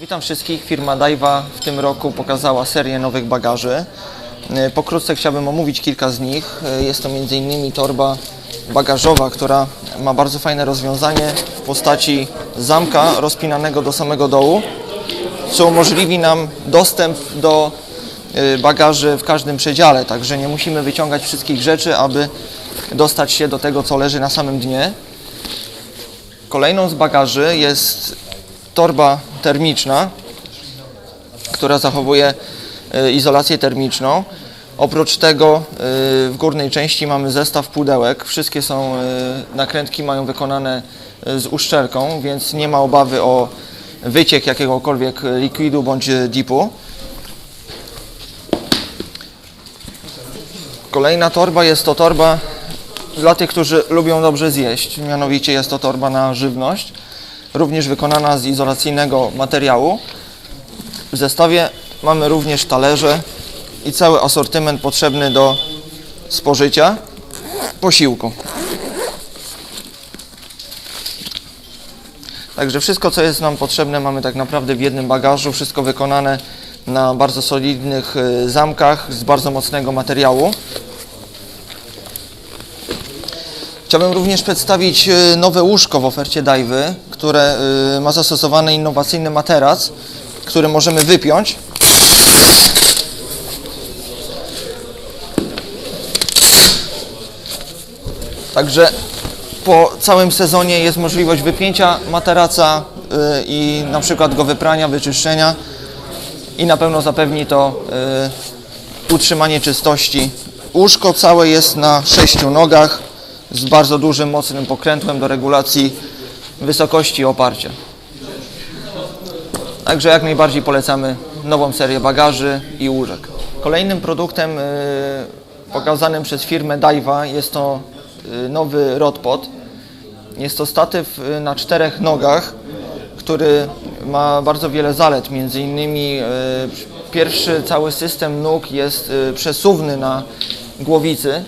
Witam wszystkich. Firma Daiwa w tym roku pokazała serię nowych bagaży. E, Pokrótce chciałbym omówić kilka z nich. E, Jest to m.in. torba bagażowa, która ma bardzo fajne rozwiązanie w postaci zamka rozpinanego do samego dołu, co umożliwi nam dostęp do e, bagaży w każdym przedziale, także nie musimy wyciągać wszystkich rzeczy, aby dostać się do tego, co leży na samym dnie. Kolejną z bagaży jest torba termiczna, która zachowuje e, izolację termiczną. Oprócz tego e, w górnej części mamy zestaw pudełek. Wszystkie są, e, nakrętki mają wykonane z uszczelką, więc nie ma obawy o wyciek jakiegokolwiek likwidu bądź dipu. Kolejna torba jest to torba dla tych, którzy lubią dobrze zjeść. Mianowicie jest to torba na żywność, również wykonana z izolacyjnego materiału. W zestawie mamy również talerze i cały asortyment potrzebny do spożycia posiłku. Także wszystko, co jest nam potrzebne, mamy tak naprawdę w jednym bagażu. Wszystko wykonane na bardzo solidnych y, zamkach z bardzo mocnego materiału. Chciałbym również przedstawić y, nowe łóżko w ofercie Dajwy, które y, ma zastosowany innowacyjny materac, który możemy wypiąć. Także po całym sezonie jest możliwość wypięcia materaca y, i na przykład go wyprania, wyczyszczenia i na pewno zapewni to y, utrzymanie czystości. Łóżko całe jest na sześciu nogach z bardzo dużym, mocnym pokrętłem do regulacji wysokości oparcia. Także jak najbardziej polecamy nową serię bagaży i łóżek. Kolejnym produktem y, pokazanym przez firmę Daiwa jest to y, nowy Rodpod. Jest to statyw y, na czterech nogach, który ma bardzo wiele zalet. Między innymi pierwszy cały system nóg jest przesuwny na głowicy.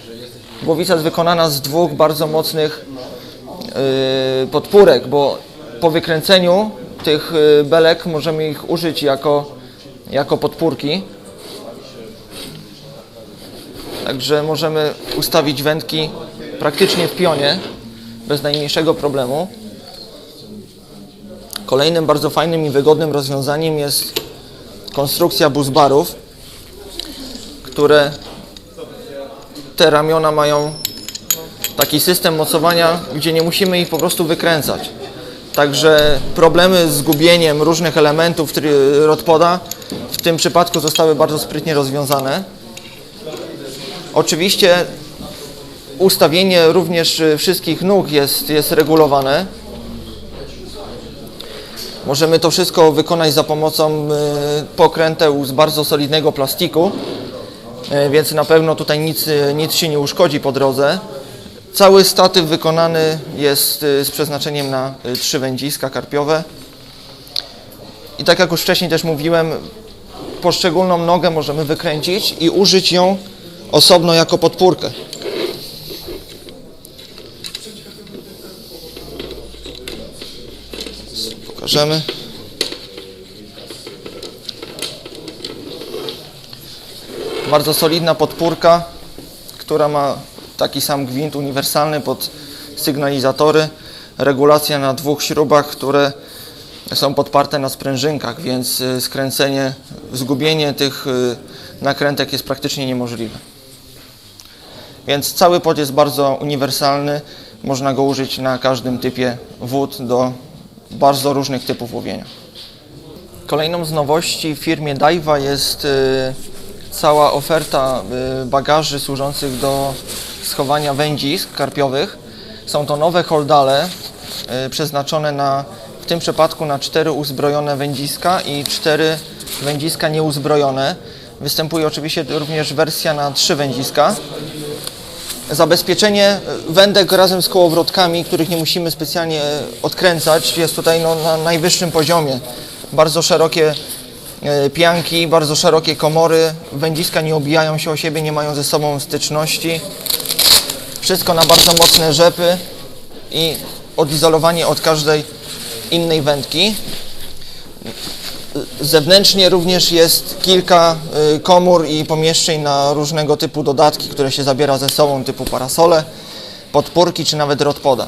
Głowica jest wykonana z dwóch bardzo mocnych podpórek, bo po wykręceniu tych y, belek możemy ich użyć jako, jako podpórki. Także możemy ustawić wędki praktycznie w pionie, bez najmniejszego problemu. Kolejnym bardzo fajnym i wygodnym rozwiązaniem jest konstrukcja buzbarów, które te ramiona mają taki system mocowania, gdzie nie musimy ich po prostu wykręcać. Także problemy z gubieniem różnych elementów rodpoda w tym przypadku zostały bardzo sprytnie rozwiązane. Oczywiście ustawienie również wszystkich nóg jest, jest regulowane. Możemy to wszystko wykonać za pomocą y, pokręteł z bardzo solidnego plastiku, y, więc na pewno tutaj nic, y, nic się nie uszkodzi po drodze. Cały statyw wykonany jest y, z przeznaczeniem na y, trzy wędziska karpiowe. I tak jak już wcześniej też mówiłem, poszczególną nogę możemy wykręcić i użyć ją osobno jako podpórkę. Pokażemy. Bardzo solidna podpórka, która ma taki sam gwint uniwersalny pod sygnalizatory. Regulacja na dwóch śrubach, które są podparte na sprężynkach, więc y, skręcenie, zgubienie tych y, nakrętek jest praktycznie niemożliwe. Więc cały pod jest bardzo uniwersalny. Można go użyć na każdym typie wód do bardzo różnych typów łowienia. Kolejną z nowości w firmie Daiwa jest y, cała oferta bagaży służących do schowania wędzisk karpiowych. Są to nowe holdale y, przeznaczone na, w tym przypadku na cztery uzbrojone wędziska i cztery wędziska nieuzbrojone. Występuje oczywiście również wersja na trzy wędziska. Zabezpieczenie wędek razem z kołowrotkami, których nie musimy specjalnie odkręcać, jest tutaj no, na najwyższym poziomie. Bardzo szerokie e, pianki, bardzo szerokie komory, wędziska nie obijają się o siebie, nie mają ze sobą styczności. Wszystko na bardzo mocne rzepy i odizolowanie od każdej innej wędki. Zewnętrznie również jest kilka y, komór i pomieszczeń na różnego typu dodatki, które się zabiera ze sobą, typu parasole, podpórki czy nawet rodpoda.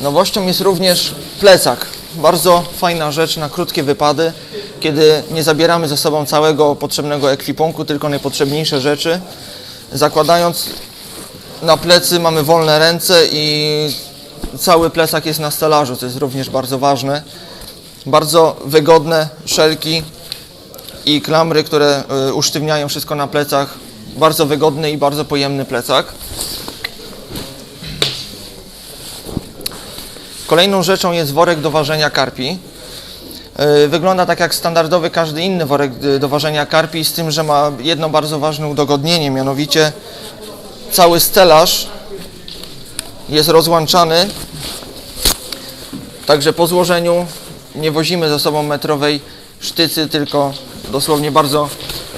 Nowością jest również plecak. Bardzo fajna rzecz na krótkie wypady, kiedy nie zabieramy ze sobą całego potrzebnego ekwipunku, tylko najpotrzebniejsze rzeczy. Zakładając na plecy mamy wolne ręce i cały plecak jest na stelażu, co jest również bardzo ważne. Bardzo wygodne szelki i klamry, które y, usztywniają wszystko na plecach. Bardzo wygodny i bardzo pojemny plecak. Kolejną rzeczą jest worek do ważenia karpi. Yy, Wygląda tak jak standardowy każdy inny worek y, do ważenia karpi, z tym, że ma jedno bardzo ważne udogodnienie, mianowicie cały stelaż jest rozłączany, także po złożeniu nie wozimy ze sobą metrowej sztycy, tylko dosłownie bardzo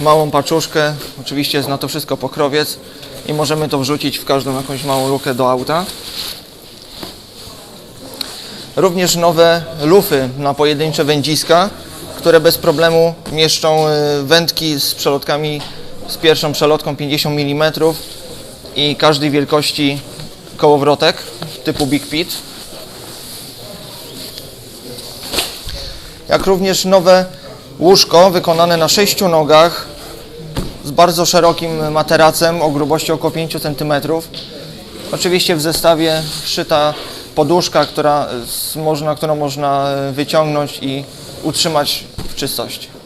małą paczuszkę. Oczywiście jest na to wszystko pokrowiec i możemy to wrzucić w każdą jakąś małą lukę do auta. Również nowe lufy na pojedyncze wędziska, które bez problemu mieszczą y, wędki z przelotkami, z pierwszą przelotką 50 mm i każdej wielkości kołowrotek typu Big Pit. Jak również nowe łóżko wykonane na sześciu nogach z bardzo szerokim materacem o grubości około 5 cm. Oczywiście w zestawie wszyta poduszka, która, można, którą można e, wyciągnąć i utrzymać w czystości.